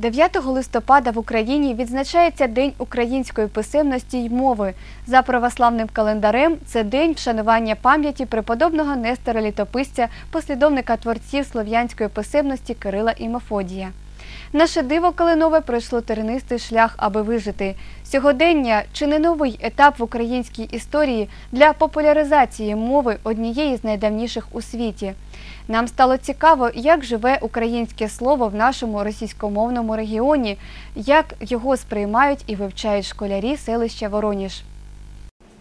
9 листопада в Україні відзначається День української писемності й мови. За православним календарем це день вшанування пам'яті преподобного Нестора Літописця, послідовника творців слов'янської писемності Кирила і Мефодія. Наше диво Калинове пройшло тернистий шлях, аби вижити. Сьогодення чи не новий етап в українській історії для популяризації мови однієї з найдавніших у світі. Нам стало цікаво, як живе українське слово в нашому російськомовному регіоні, як його сприймають і вивчають школярі селища Вороніж.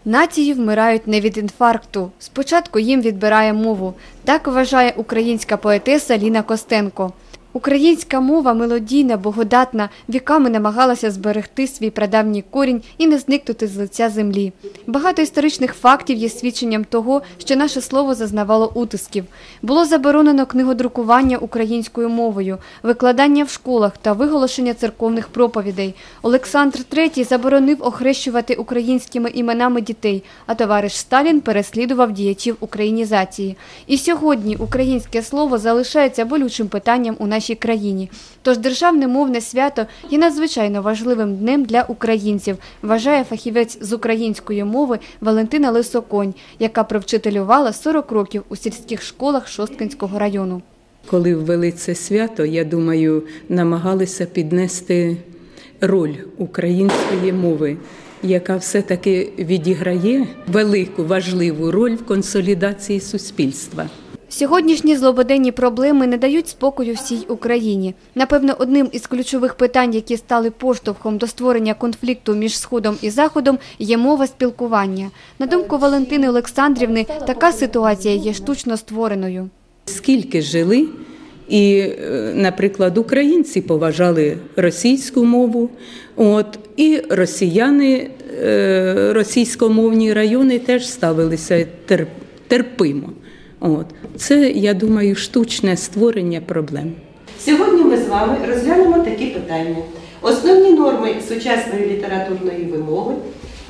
Нації вмирають не від інфаркту. Спочатку їм відбирає мову. Так вважає українська поетеса Ліна Костенко. Українська мова мелодійна, богодатна, віками намагалася зберегти свій прадавній корінь і не зникнути з лиця землі. Багато історичних фактів є свідченням того, що наше слово зазнавало утисків. Було заборонено книгодрукування українською мовою, викладання в школах та виголошення церковних проповідей. Олександр III заборонив охрещувати українськими іменами дітей, а товариш Сталін переслідував діячів українізації. І сьогодні українське слово залишається болючим питанням у нашій країні. Тож державне мовне свято є надзвичайно важливим днем для українців, вважає фахівець з української мови Валентина Лисоконь, яка провчителювала 40 років у сільських школах Шосткинського району. Коли ввели це свято, я думаю, намагалися піднести роль української мови, яка все-таки відіграє велику важливу роль в консолідації суспільства. Сьогоднішні злободенні проблеми не дають спокою всій Україні. Напевно, одним із ключових питань, які стали поштовхом до створення конфлікту між Сходом і Заходом, є мова спілкування. На думку Валентини Олександрівни, така ситуація є штучно створеною. Скільки жили, і, е, наприклад, українці поважали російську мову, от, і росіяни, е, російськомовні райони теж ставилися тер- терпимо. От. Це, я думаю, штучне створення проблем. Сьогодні ми з вами розглянемо такі питання: основні норми сучасної літературної вимови,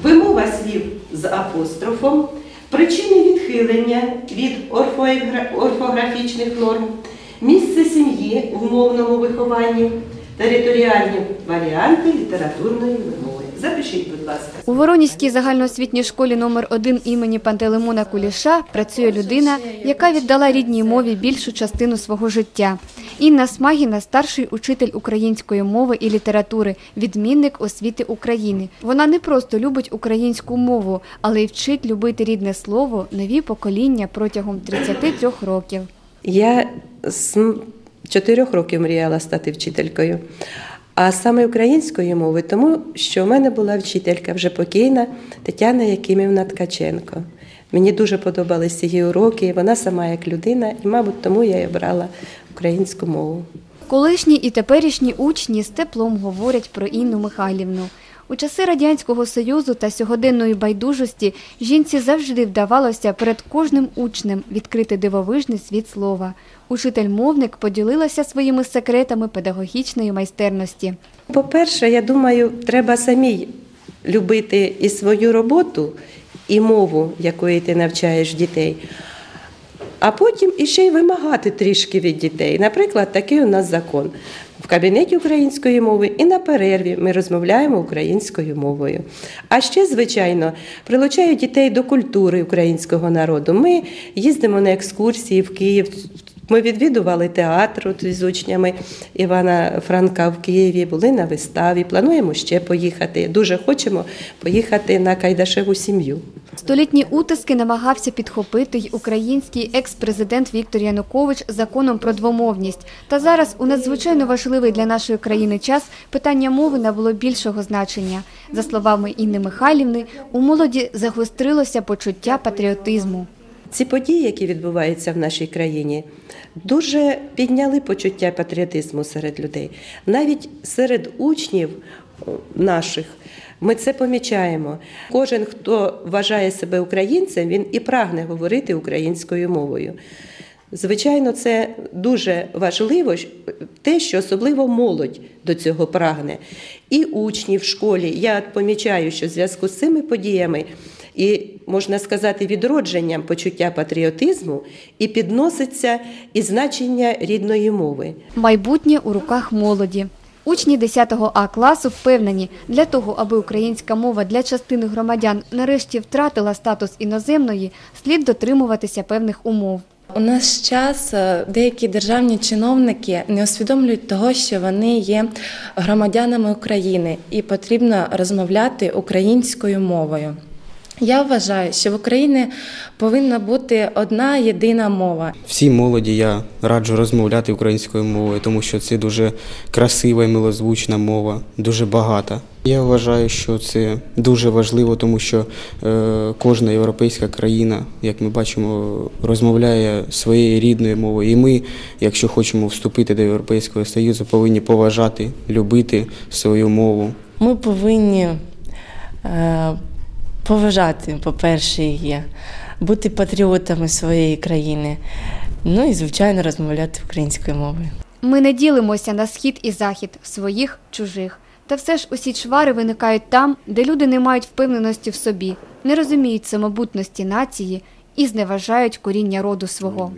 вимова слів з апострофом, причини відхилення від орфографічних норм, місце сім'ї в мовному вихованні, територіальні варіанти літературної вимови. Запишіть, будь ласка. У Воронізькій загальноосвітній школі номер 1 імені Пантелеймона Куліша працює людина, яка віддала рідній мові більшу частину свого життя. Інна Смагіна – старший учитель української мови і літератури, відмінник освіти України. Вона не просто любить українську мову, але й вчить любити рідне слово нові покоління протягом 33 років. Я чотирьох років мріяла стати вчителькою. А саме української мови, тому що в мене була вчителька вже покійна Тетяна Якимівна Ткаченко. Мені дуже подобалися її уроки, вона сама як людина, і, мабуть, тому я і обрала українську мову. Колишні і теперішні учні з теплом говорять про Інну Михайлівну. У часи Радянського Союзу та сьогоденної байдужості жінці завжди вдавалося перед кожним учнем відкрити дивовижний світ слова. Учитель-мовник поділилася своїми секретами педагогічної майстерності. По-перше, я думаю, треба самій любити і свою роботу, і мову, якої ти навчаєш дітей. А потім іще й вимагати трішки від дітей. Наприклад, такий у нас закон. Кабінеті української мови і на перерві ми розмовляємо українською мовою. А ще, звичайно, прилучаю дітей до культури українського народу. Ми їздимо на екскурсії в Київ. Ми відвідували театр з учнями Івана Франка в Києві, були на виставі. Плануємо ще поїхати. Дуже хочемо поїхати на Кайдашеву сім'ю. Столітні утиски намагався підхопити й український екс-президент Віктор Янукович законом про двомовність. Та зараз у надзвичайно важливий для нашої країни час питання мови набуло більшого значення. За словами Інни Михайлівни, у молоді загострилося почуття патріотизму. Ці події, які відбуваються в нашій країні, дуже підняли почуття патріотизму серед людей. Навіть серед учнів наших ми це помічаємо. Кожен, хто вважає себе українцем, він і прагне говорити українською мовою. Звичайно, це дуже важливо, те, що особливо молодь до цього прагне. І учні в школі. Я помічаю, що в зв'язку з цими подіями і, можна сказати, відродженням почуття патріотизму і підноситься і значення рідної мови. Майбутнє у руках молоді. Учні 10 А класу впевнені, для того, аби українська мова для частини громадян нарешті втратила статус іноземної, слід дотримуватися певних умов. У наш час е, деякі державні чиновники не усвідомлюють того, що вони є громадянами України і потрібно розмовляти українською мовою. Я вважаю, що в Україні повинна бути одна єдина мова. Всій молоді я раджу розмовляти українською мовою, тому що це дуже красива і милозвучна мова, дуже багата. Я вважаю, що це дуже важливо, тому що е, кожна європейська країна, як ми бачимо, розмовляє своєю рідною мовою. І ми, якщо хочемо вступити до Європейського Союзу, повинні поважати, любити свою мову. Ми повинні е, поважати, по-перше, її, бути патріотами своєї країни, ну і, звичайно, розмовляти українською мовою. Ми не ділимося на схід і захід, своїх, чужих. Та все ж усі чвари виникають там, де люди не мають впевненості в собі, не розуміють самобутності нації і зневажають коріння роду свого.